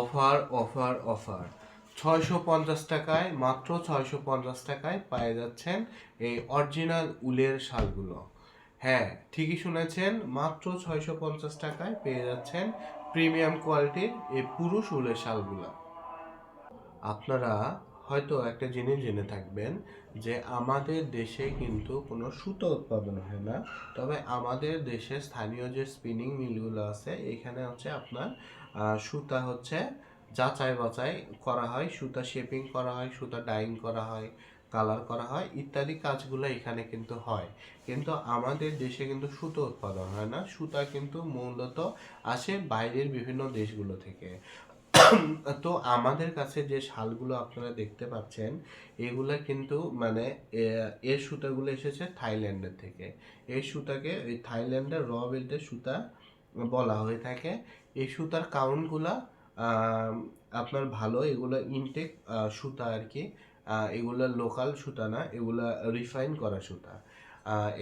Offer offer offer. ছয়শো পঞ্চাশ টাকায়, মাত্র ছয়শো পঞ্চাশ টাকায় পেয়ে যাচ্ছেন এই অরিজিনাল উলের শালগুলো। হ্যাঁ ঠিকই শুনেছেন, মাত্র ছয়শো পঞ্চাশ টাকায় পেয়ে যাচ্ছেন প্রিমিয়াম কোয়ালিটির এই পুরুষ উলের শালগুলো। আপনারা হয়তো একটা জিনিস জেনে থাকবেন যে আমাদের দেশে কিন্তু কোনো সুতো উৎপাদন হয় না। তবে আমাদের দেশে স্থানীয় যে স্পিনিং মিলগুলো আছে, এখানে হচ্ছে আপনার সুতা হচ্ছে যাচাই বাছাই করা হয়। সুতা শেপিং করা হয়, সুতা ডাইং করা হয় কালার করা হয়, ইত্যাদি কাজগুলো এখানে কিন্তু হয়। কিন্তু আমাদের দেশে কিন্তু সুতো উৎপাদন হয় না। সুতা কিন্তু মূলত আসে বাইরের বিভিন্ন দেশগুলো থেকে। তো আমাদের কাছে যে শালগুলো আপনারা দেখতে পাচ্ছেন এগুলা কিন্তু মানে এর সুতাগুলো এসেছে থাইল্যান্ডের থেকে। এই সুতাকে এই থাইল্যান্ডের র বেল্টের সুতা বলা হয়ে থাকে। এই সুতার কাউন্টগুলা আপনার ভালো এগুলো ইনটেক সুতা আর কি এগুলো লোকাল সুতা না এগুলো রিফাইন করা সুতা।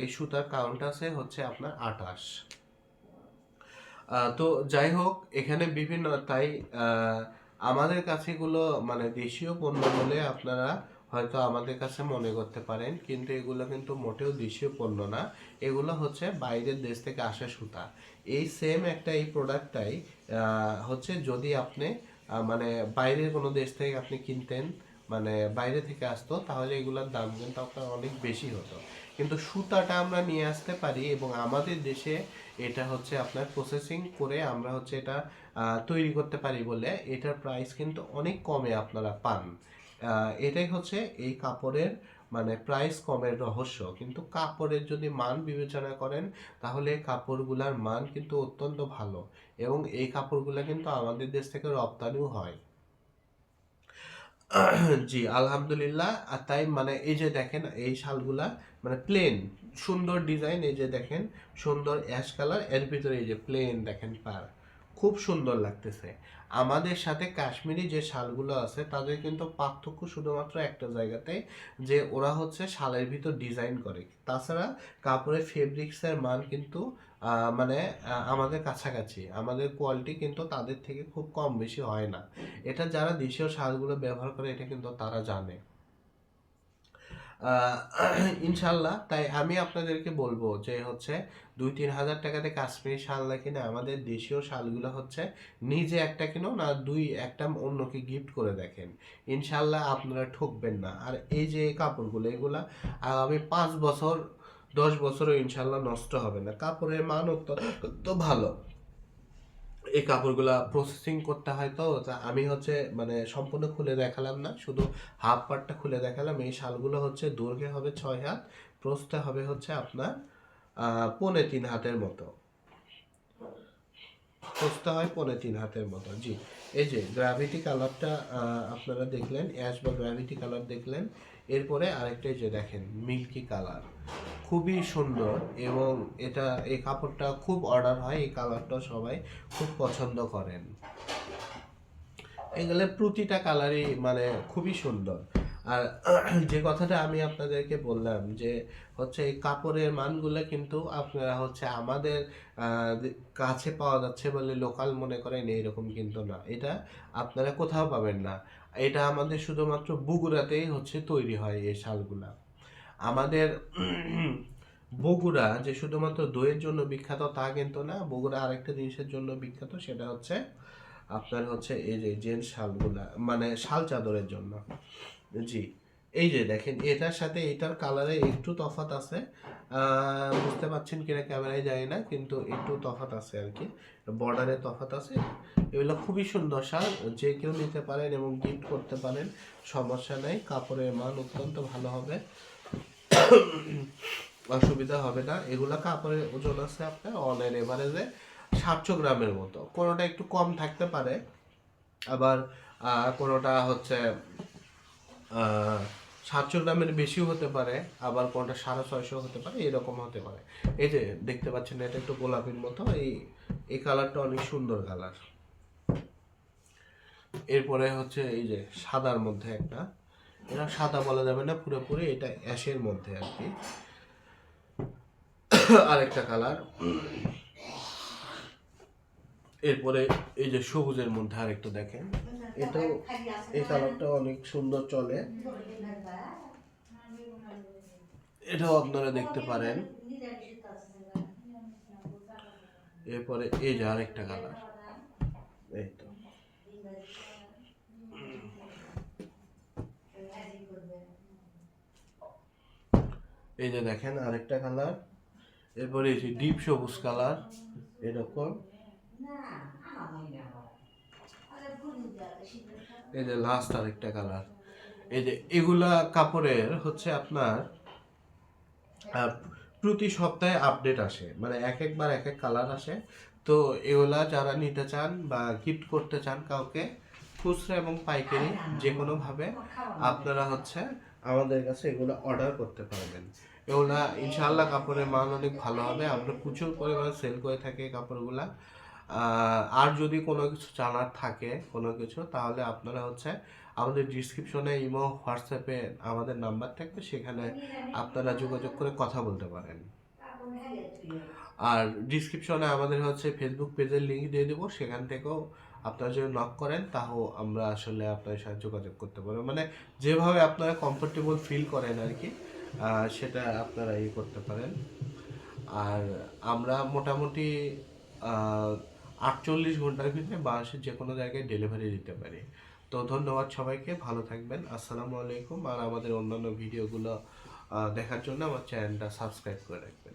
এই সুতার কাউন্ট আছে হচ্ছে আপনার আহ, তো যাই হোক, এখানে বিভিন্ন, তাই আমাদের কাছে এগুলো মানে দেশীয় পণ্য বলে আপনারা হয়তো আমাদের কাছে মনে করতে পারেন, কিন্তু এগুলো কিন্তু মোটেও দেশীয় পণ্য না। এগুলো হচ্ছে বাইরের দেশ থেকে আসা সুতা। এই সেম একটা এই প্রোডাক্টটাই হচ্ছে যদি আপনি মানে বাইরের কোনো দেশ থেকে আপনি কিনতেন মানে বাইরে থেকে আসতো, তাহলে এগুলোর দাম কিন্তু আপনার অনেক বেশি হতো। কিন্তু সুতাটা আমরা নিয়ে আসতে পারি এবং আমাদের দেশে এটা হচ্ছে আপনার প্রসেসিং করে আমরা হচ্ছে এটা তৈরি করতে পারি বলে। এটার প্রাইস কিন্তু অনেক কমে আপনারা পান। এটাই হচ্ছে এই কাপড়ের মানে প্রাইস কমের রহস্য। কিন্তু কাপড়ের যদি মান বিবেচনা করেন, তাহলে কাপড়গুলার মান কিন্তু অত্যন্ত ভালো। এবং এই কাপড়গুলো কিন্তু আমাদের দেশ থেকে রপ্তানিও হয়। জি, আলহামদুলিল্লাহ। আর তাই মানে এই যে দেখেন, এই শালগুলা মানে প্লেন সুন্দর ডিজাইন এই যে দেখেন, সুন্দর অ্যাশ কালারের ভিতরে এই যে প্লেন দেখেন পার। খুব সুন্দর লাগতেছে। আমাদের সাথে কাশ্মীরি যে শালগুলো আছে, তাদের কিন্তু পার্থক্য শুধুমাত্র একটা জায়গাতে, যে ওরা হচ্ছে শালের ভিতর ডিজাইন করে। তাছাড়া কাপড়ের ফেব্রিক্সের মান কিন্তু মানে আমাদের কাছাকাছি। আমাদের কোয়ালিটি কিন্তু তাদের থেকে খুব কম বেশি হয় না। এটা যারা দেশীয় শালগুলো ব্যবহার করে, এটা কিন্তু তারা জানে। ইনশাল্লাহ তাই আমি আপনাদেরকে বলব যে হচ্ছে, দুই তিন হাজার টাকাতে কাশ্মীরি শাল না কিনে আমাদের দেশীয় শালগুলো হচ্ছে, নিজে একটা কিনো না দুই একটা অন্যকে গিফট করে দেখেন। ইনশাল্লাহ আপনারা ঠকবেন না। আর এই যে কাপড়গুলো, এগুলা আগামী পাঁচ বছর দশ বছরও ইনশাল্লাহ নষ্ট হবে না। কাপড়ের মান অত্যন্ত ভালো। এই কাপড়গুলা প্রসেসিং করতে হয় তো আমি হচ্ছে মানে সম্পূর্ণ খুলে দেখালাম না, শুধু হাফ পার্টটা খুলে দেখালাম। এই শালগুলো হচ্ছে দৈর্ঘ্যে হবে ছয় হাত, প্রস্থে হবে হচ্ছে আপনার পৌনে তিন হাতের মতো। প্রস্থে হয় পৌনে তিন হাতের মতো, জি। এই যে গ্র্যাভিটি কালারটা আপনারা দেখলেন অ্যাশ বা গ্র্যাভিটি কালার দেখলেন এরপরে আরেকটা যে দেখেন, মিল্কি কালার। খুবই সুন্দর এবং এটা, এই কাপড়টা খুব অর্ডার হয়, এই কালারটা সবাই খুব পছন্দ করেন। এগুলো প্রতিটা কালারই মানে খুবই সুন্দর। আর যে কথাটা আমি আপনাদেরকে বললাম যে হচ্ছে এই কাপড়ের মানগুলো কিন্তু আপনারা হচ্ছে আমাদের কাছে পাওয়া যাচ্ছে বলে লোকাল মনে করেন, এইরকম কিন্তু না। এটা আপনারা কোথাও পাবেন না। এটা আমাদের শুধুমাত্র বগুড়াতেই হচ্ছে তৈরি হয় এই শালগুলা। আমাদের বগুড়া যে শুধুমাত্র দইয়ের জন্য বিখ্যাত তা কিন্তু না, বগুড়া আরেকটা জিনিসের জন্য বিখ্যাত সেটা হচ্ছে আপনার হচ্ছে এই যে জেন্টস শালগুলা মানে শাল চাদরের জন্য। জি, এই যে দেখেন, এটার সাথে এটার কালারে একটু তফাৎ আছে। বুঝতে পারছেন কিনা ক্যামেরায় যায় না, কিন্তু একটু তফাৎ আছে আর কি। বর্ডারে তফাৎ আছে। এগুলো খুবই সুন্দর শাল, যে কেউ নিতে পারেন এবং গিফট করতে পারেন, সমস্যা নেই, কাপড়ের মান অত্যন্ত ভালো হবে। অসুবিধা হবে না। এগুলা কাপড়ের ওজন আছে আপনার অনলাইন এভারেজে সাতশো গ্রামের মতো। কোনোটা একটু কম থাকতে পারে। আবার কোনোটা হচ্ছে সাতশো গ্রামের বেশিও হতে পারে, আবার কোনটা সাড়ে ছয়শো হতে পারে, এরকম হতে পারে। এই যে, দেখতে পাচ্ছেন এটা একটু গোলাপির মতো, এই এই কালারটা অনেক সুন্দর কালার। এরপরে হচ্ছে এই যে, সাদার মধ্যে একটা। এটা সাদা বলা যাবে না, পুরোপুরি এটা অ্যাশের মধ্যে আর কি। আরেকটা কালার। এরপরে এই যে সবুজের মধ্যে আরেকটা দেখেন, এটাও এই কালারটা অনেক সুন্দর চলে। এটাও আপনারা দেখতে পারেন। এরপরে এই যে আরেকটা কালার। এই তো। এই যে দেখেন আরেকটা কালার। এরপরে এই যে ডিপ সবুজ কালার, এরকম। এই যে লাস্ট আরেকটা কালার এই যে এগুলা কাপড়ের হচ্ছে আপনার প্রতি সপ্তাহে আপডেট আসে। মানে এক একবার এক এক কালার আসে। তো এগুলা যারা নিতে চান বা গিফট করতে চান কাউকে খুচরা এবং পাইকারি যে কোনোভাবে আপনারা হচ্ছে আমাদের কাছে এগুলো অর্ডার করতে পারবেন। এগুলা ইনশাআল্লাহ কাপড়ের মান অনেক ভালো হবে। আমরা প্রচুর পরিমাণে সেল করে থাকি কাপড়গুলা। আর যদি কোনো কিছু জানার থাকে, কোনো কিছু, তাহলে আপনারা হচ্ছে আমাদের ডিসক্রিপশনে ইমো হোয়াটসঅ্যাপে আমাদের নাম্বার থাকবে, সেখানে আপনারা যোগাযোগ করে কথা বলতে পারেন। আর ডিসক্রিপশনে আমাদের হচ্ছে ফেসবুক পেজের লিঙ্ক দিয়ে দেবো, সেখান থেকেও আপনারা যদি নক করেন, তাও আমরা আসলে আপনাদের সাথে যোগাযোগ করতে পারব। মানে যেভাবে আপনারা কমফোর্টেবল ফিল করেন আর কি সেটা আপনারা ইয়ে করতে পারেন। আর আমরা মোটামুটি আটচল্লিশ ঘণ্টার ভিতরে বাংলাদেশের যে কোনো জায়গায় ডেলিভারি দিতে পারি। তো ধন্যবাদ সবাইকে, ভালো থাকবেন, আসসালামু আলাইকুম, আর আমাদের অন্যান্য ভিডিওগুলো দেখার জন্য আমার চ্যানেলটা সাবস্ক্রাইব করে রাখবেন।